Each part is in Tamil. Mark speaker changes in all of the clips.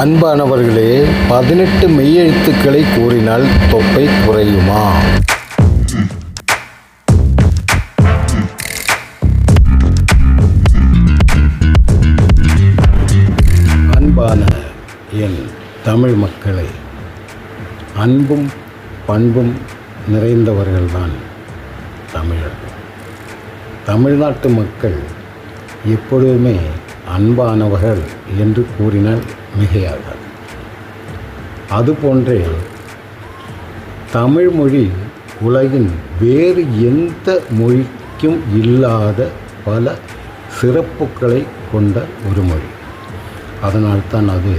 Speaker 1: அன்பானவர்களே பதினெட்டு மெய்யெழுத்துக்களை கூறினால் தொப்பை குறையுமா? அன்பான என் தமிழ் மக்களை அன்பும் பண்பும் நிறைந்தவர்கள்தான் தமிழர்கள். தமிழ்நாட்டு மக்கள் எப்பொழுதுமே அன்பானவர்கள் என்று கூறினால் மிகையாகாது. அதுபோன்றே தமிழ்மொழி உலகின் வேறு எந்த மொழிக்கும் இல்லாத பல சிறப்புகளை கொண்ட ஒரு மொழி. அதனால்தான் அது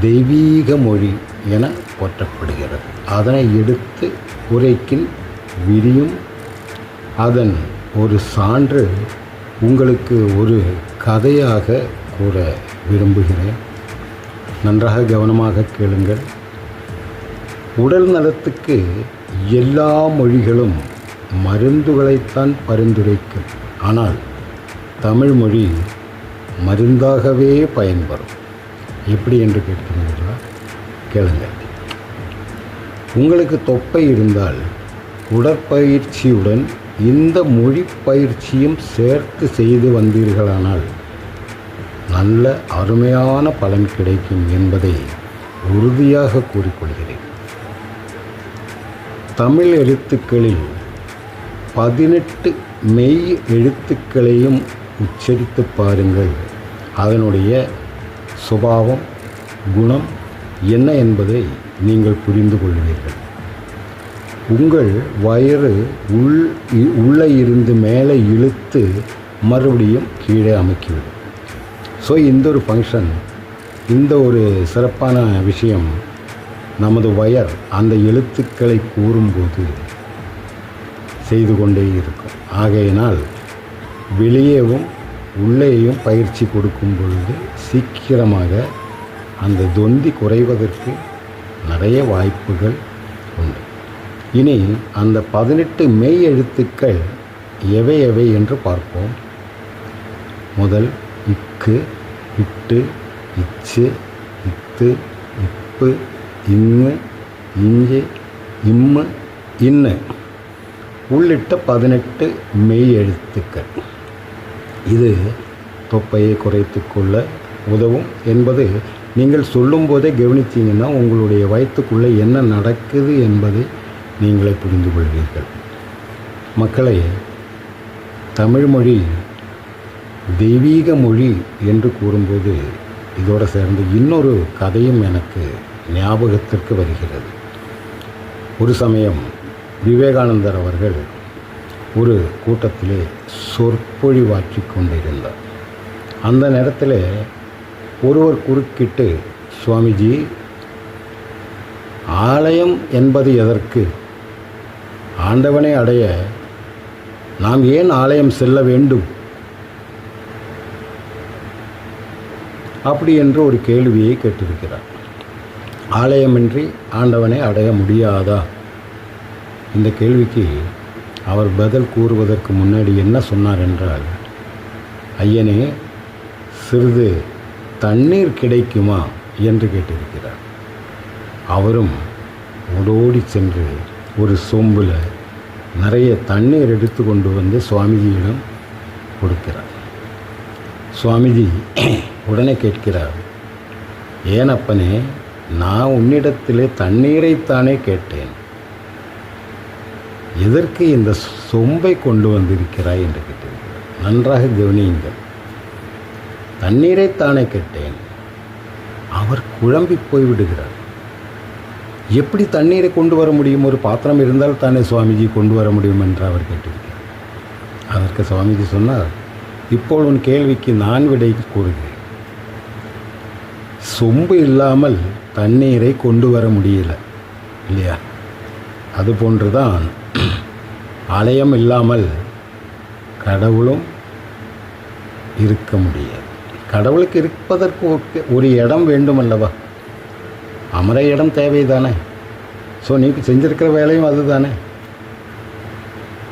Speaker 1: தெய்வீக மொழி என போற்றப்படுகிறது. அதனை எடுத்து உரைக்கின் விரியும் அதன் ஒரு சான்று உங்களுக்கு ஒரு கதையாக கூற விரும்புகிறேன். நன்றாக கவனமாக கேளுங்கள். உடல் நலத்துக்கு எல்லா மொழிகளும் மருந்துகளைத்தான் பரிந்துரைக்கும். ஆனால் தமிழ் மொழி மருந்தாகவே பயன்படும். எப்படி என்று கேட்கிறீர்களா கேளுங்கள். உங்களுக்கு தொப்பை இருந்தால் உடற்பயிற்சியுடன் இந்த மொழி பயிற்சியும் சேர்த்து செய்து வந்தீர்களானால் நல்ல அருமையான பலன் கிடைக்கும் என்பதை உறுதியாக கூறிக்கொள்கிறேன். தமிழ் எழுத்துக்களில் பதினெட்டு மெய் எழுத்துக்களையும் உச்சரித்து பாருங்கள். அதனுடைய சுபாவம் குணம் என்ன என்பதை நீங்கள் புரிந்து கொள்வீர்கள். உங்கள் வயிறு உள் இ- உள்ளே இருந்து மேலே இழுத்து மறுபடியும் கீழே அமைக்கிவிடும். ஸோ இந்த ஒரு ஃபங்க்ஷன் இந்த ஒரு சிறப்பான விஷயம் நமது வயர் அந்த எழுத்துக்களை கூறும்போது செய்து கொண்டே இருக்கும். ஆகையினால் வெளியேவும் உள்ளேயும் பயிற்சி கொடுக்கும் பொழுது சீக்கிரமாக அந்த தொந்தி குறைவதற்கு நிறைய வாய்ப்புகள் உண்டு. இனி அந்த பதினெட்டு மெய் எழுத்துக்கள் எவை எவை என்று பார்ப்போம். முதல் இக்கு இட்டு இச்சு இத்து இப்பு இங்கு இஞ்சு இம்மு இன்னு. உள்ளிட்ட பதினெட்டு மெய் எழுத்துக்கள். இது தொப்பையை குறைத்து கொள்ள உதவும் என்பது நீங்கள் சொல்லும்போதே கவனித்தீங்கன்னா உங்களுடைய வயிற்றுக்குள்ளே என்ன நடக்குது என்பதை நீங்களே புரிந்து கொள்வீர்கள். மக்களை தமிழ்மொழி தெய்வீக மொழி என்று கூறும்போது இதோடு சேர்ந்து இன்னொரு கதையும் எனக்கு ஞாபகத்திற்கு வருகிறது. ஒரு சமயம் விவேகானந்தர் அவர்கள் ஒரு கூட்டத்திலே சொற்பொழிவாற்றி கொண்டிருந்தார். அந்த நேரத்தில் ஒருவர் குறுக்கிட்டு சுவாமிஜி ஆலயம் என்பது எதற்கு? ஆண்டவனை அடைய நாம் ஏன் ஆலயம் செல்ல வேண்டும்? அப்படி என்று ஒரு கேள்வியை கேட்டிருக்கிறார். ஆலயமின்றி ஆண்டவனை அடைய முடியாதா? இந்த கேள்விக்கு அவர் பதில் கூறுவதற்கு முன்னாடி என்ன சொன்னார் என்றால் ஐயனே சிறிது தண்ணீர் கிடைக்குமா? என்று கேட்டிருக்கிறார். அவரும் ஓடோடி சென்று ஒரு சொம்பில் நிறைய தண்ணீர் எடுத்து கொண்டு வந்து சுவாமிஜியிடம் கொடுக்கிறார். சுவாமிஜி உடனே கேட்கிறார் ஏன் அப்பனே நான் உன்னிடத்திலே தண்ணீரைத்தானே கேட்டேன். எதற்கு இந்த சொம்பை கொண்டு வந்திருக்கிறாய்? என்று கேட்டிருக்கிறார். நன்றாக கவனியுங்கள் தண்ணீரைத்தானே கேட்டேன். அவர் குழம்பி போய்விடுகிறார். எப்படி தண்ணீரை கொண்டு வர முடியும்? ஒரு பாத்திரம் இருந்தால் தானே சுவாமிஜி கொண்டு வர முடியும் என்று அவர் கேட்டிருக்கிறார். அதற்கு சுவாமிஜி சொன்னார் இப்போ உன் கேள்விக்கு நான் விடை கூறுகிறேன். சொம்பு இல்லாமல் தண்ணீரை கொண்டு வர முடியல இல்லையா? அதுபோன்று தான் ஆலயம் இல்லாமல் கடவுளும் இருக்க முடியாது. கடவுளுக்கு இருப்பதற்கு ஒரு இடம் வேண்டும் அல்லவா? அமர இடம் தேவை தானே ஸோ நீ செஞ்சிருக்கிற வேலையும் அதுதானே.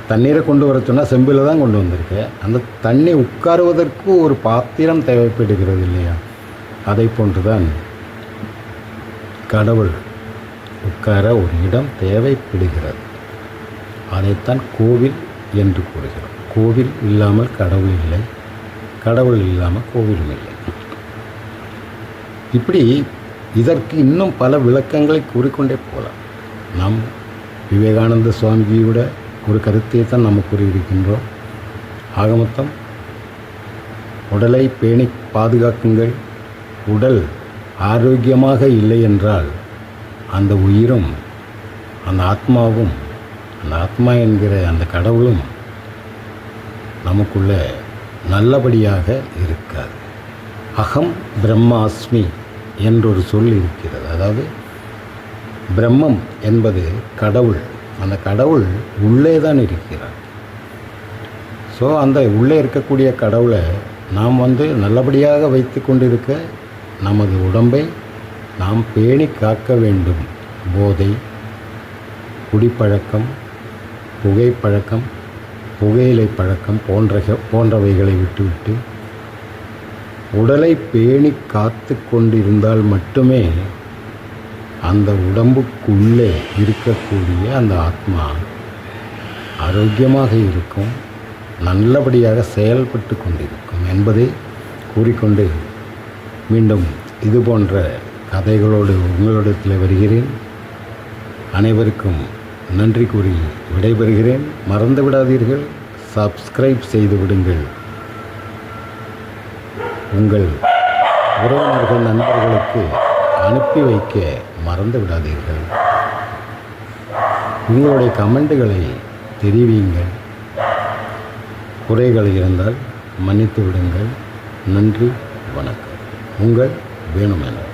Speaker 1: தண்ணீரை கொண்டு வர சொன்னால் செம்பில் தான் கொண்டு வந்திருக்கு. அந்த தண்ணி உட்காருவதற்கு ஒரு பாத்திரம் தேவைப்படுகிறது இல்லையா? அதை போன்றுதான் கடவுள் உட்கார ஒரு இடம் தேவைப்படுகிறது. அதைத்தான் கோவில் என்று கூறுகிறோம். கோவில் இல்லாமல் கடவுள் இல்லை. கடவுள் இல்லாமல் கோவிலும் இல்லை. இப்படி இதற்கு இன்னும் பல விளக்கங்களை கூறிக்கொண்டே போகலாம். நாம் விவேகானந்த சுவாமிஜியோட ஒரு கருத்தை தான் நம்ம கூறியிருக்கின்றோம். ஆக மொத்தம் உடலை பேணி பாதுகாக்குங்கள். உடல் ஆரோக்கியமாக இல்லை என்றால் அந்த உயிரும் அந்த ஆத்மாவும் அந்த ஆத்மா என்கிற அந்த கடவுளும் நமக்குள்ள நல்லபடியாக இருக்காது. அகம் பிரம்மாஸ்மி. என்றொரு சொல் இருக்கிறது. அதாவது பிரம்மம் என்பது கடவுள். அந்த கடவுள் உள்ளே தான் இருக்கிறார். ஸோ அந்த உள்ளே இருக்கக்கூடிய கடவுளை நாம் வந்து நல்லபடியாக வைத்து கொண்டிருக்க நமது உடம்பை நாம் பேணி காக்க வேண்டும். போதை குடிப்பழக்கம் புகைப்பழக்கம் புகையிலை பழக்கம் போன்ற போன்றவைகளை விட்டுவிட்டு உடலை பேணி காத்து கொண்டிருந்தால் மட்டுமே அந்த உடம்புக்குள்ளே இருக்கக்கூடிய அந்த ஆத்மா ஆரோக்கியமாக இருக்கும் நல்லபடியாக செயல்பட்டு கொண்டிருக்கும் என்பதை கூறிக்கொண்டு மீண்டும் இது போன்ற கதைகளோடு உங்களிடத்தில் வருகிறேன். அனைவருக்கும் நன்றி கூறி விடைபெறுகிறேன். மறந்து விடாதீர்கள் சப்ஸ்கிரைப் செய்து விடுங்கள். உங்கள் உறவினர்கள் நண்பர்களுக்கு அனுப்பி வைக்க மறந்து விடாதீர்கள். உங்களுடைய கமெண்ட்டுகளை தெரிவியுங்கள். குறைகள் இருந்தால் மன்னித்து விடுங்கள். நன்றி வணக்கம். உங்கள் வேணுமென.